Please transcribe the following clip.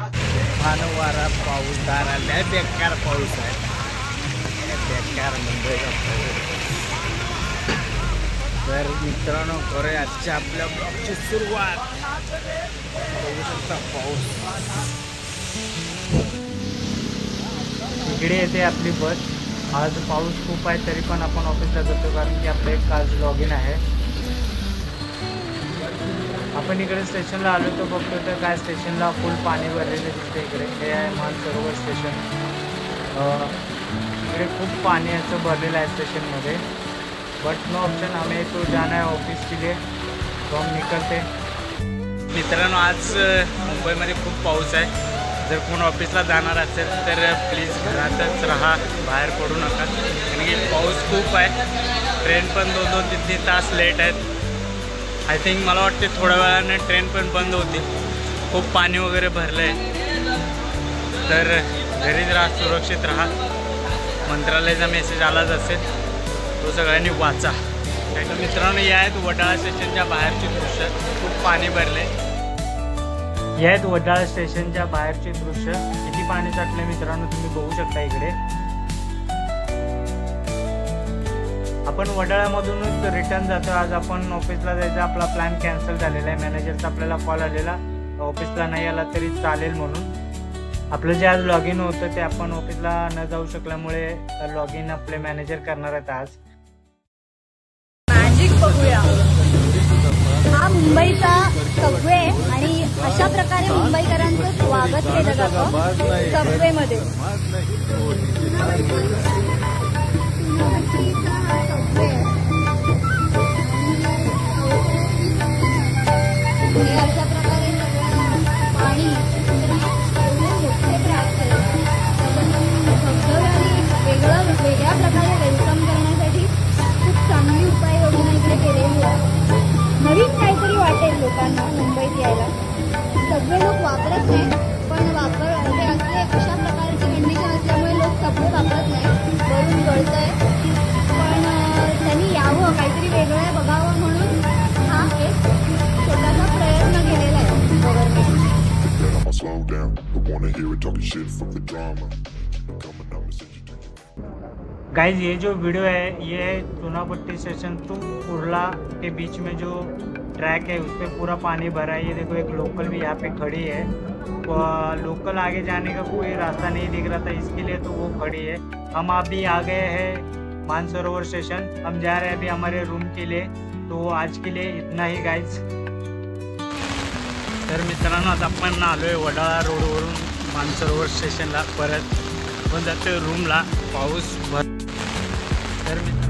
वारा पाऊस दारा लय बेकार पाऊस आहे. बेकार म्हणजे मुंबईचा पाऊस. तर मित्रांनो खरे आजच्या आपल्या ब्लॉगची सुरुवात. बघू शकता पाऊस. इकडे येते आपली बस. आज पाऊस खूप आहे तरी पण आपण ऑफिसला जातो कारण की आपलं एक आज लॉग इन आहे. आपण इकडे स्टेशनला आलो तर बघतो तर काय स्टेशनला फुल पाणी भरलेलं दिसतं इकडे. हे आहे मानसरोवर स्टेशन इकडे खूप पाणी असं भरलेलं आहे स्टेशनमध्ये बट नो ऑप्शन आम्ही तो जाना है ऑफिस के लिए. तो हम निकलते. मित्रांनो आज मुंबईमध्ये खूप पाऊस आहे. जर कोण ऑफिसला जाणार असेल तर प्लीज घरातच राहा. बाहेर पडू नका. कारण की पाऊस खूप आहे. ट्रेन पण दोन दोन तीन तीन तास लेट आहेत. आय थिंक मला वाटते थोड्या वेळाने ट्रेन पण बंद होती. खूप पाणी वगैरे भरलं आहे तर घरीच राहा सुरक्षित राहा. मंत्रालयाचा मेसेज आलाच असेल. तो सगळ्यांनी वाचा. तर मित्रांनो या आहेत वडाळा स्टेशनच्या बाहेरची दृश्य. खूप पाणी भरले या आहेत वडाळा स्टेशनच्या बाहेरचे दृश्य. किती पाणी साठलं मित्रांनो तुम्ही बघू शकता इकडे. आपण वडाळ्यामधूनच रिटर्न जातो आज आपण ऑफिसला जायचा आपला प्लॅन कॅन्सल झालेला आहे. मॅनेजरचा आपल्याला कॉल आलेला. ऑफिसला नाही आला तरी चालेल म्हणून. आपलं जे आज लॉग इन होतं ते आपण ऑफिसला न जाऊ शकल्यामुळे लॉग इन आपले मॅनेजर करणार आहेत आज. मॅजिक बघूया. हा मुंबईचा सबवे आणि अशा प्रकारे मुंबईकरांचं स्वागत केलं जातं सबवे लोकांना मुंबईत यायला. सगळे लोक वापरत नाही पण वापर हे असले अशा प्रकारची कंडिशन असल्यामुळे लोक सगळे वापरत नाही. वरून गळतंय पण अं, त्यांनी यावं काहीतरी वेगळं बघावं म्हणून हा एक छोटासा प्रयत्न केलेला आहे. Government I'ma slow down. Don't wanna hear it talking shit. From the drama. Coming up and send you to guys ये जो वीडियो है ये है चुनापट्टी स्टेशन टू कुर्ला के बीच में जो ट्रैक है उस पर पूरा पानी भरा है। ये देखो एक लोकल भी यहाँ पे खड़ी है। लोकल आगे जाने का कोई रास्ता नहीं दिख रहा था इसके लिए तो वो खड़ी है। हम अभी आ गए हैं मानसरोवर स्टेशन हम जा रहे हैं अभी हमारे रूम के लिए। तो आज के लिए इतना ही गाइज तर मित्रांनो आता आपण आलो आहे वडाळा रोडवरून मानसरोवर स्टेशनला परत. आपण जातो रूमला पाऊस भर मित्र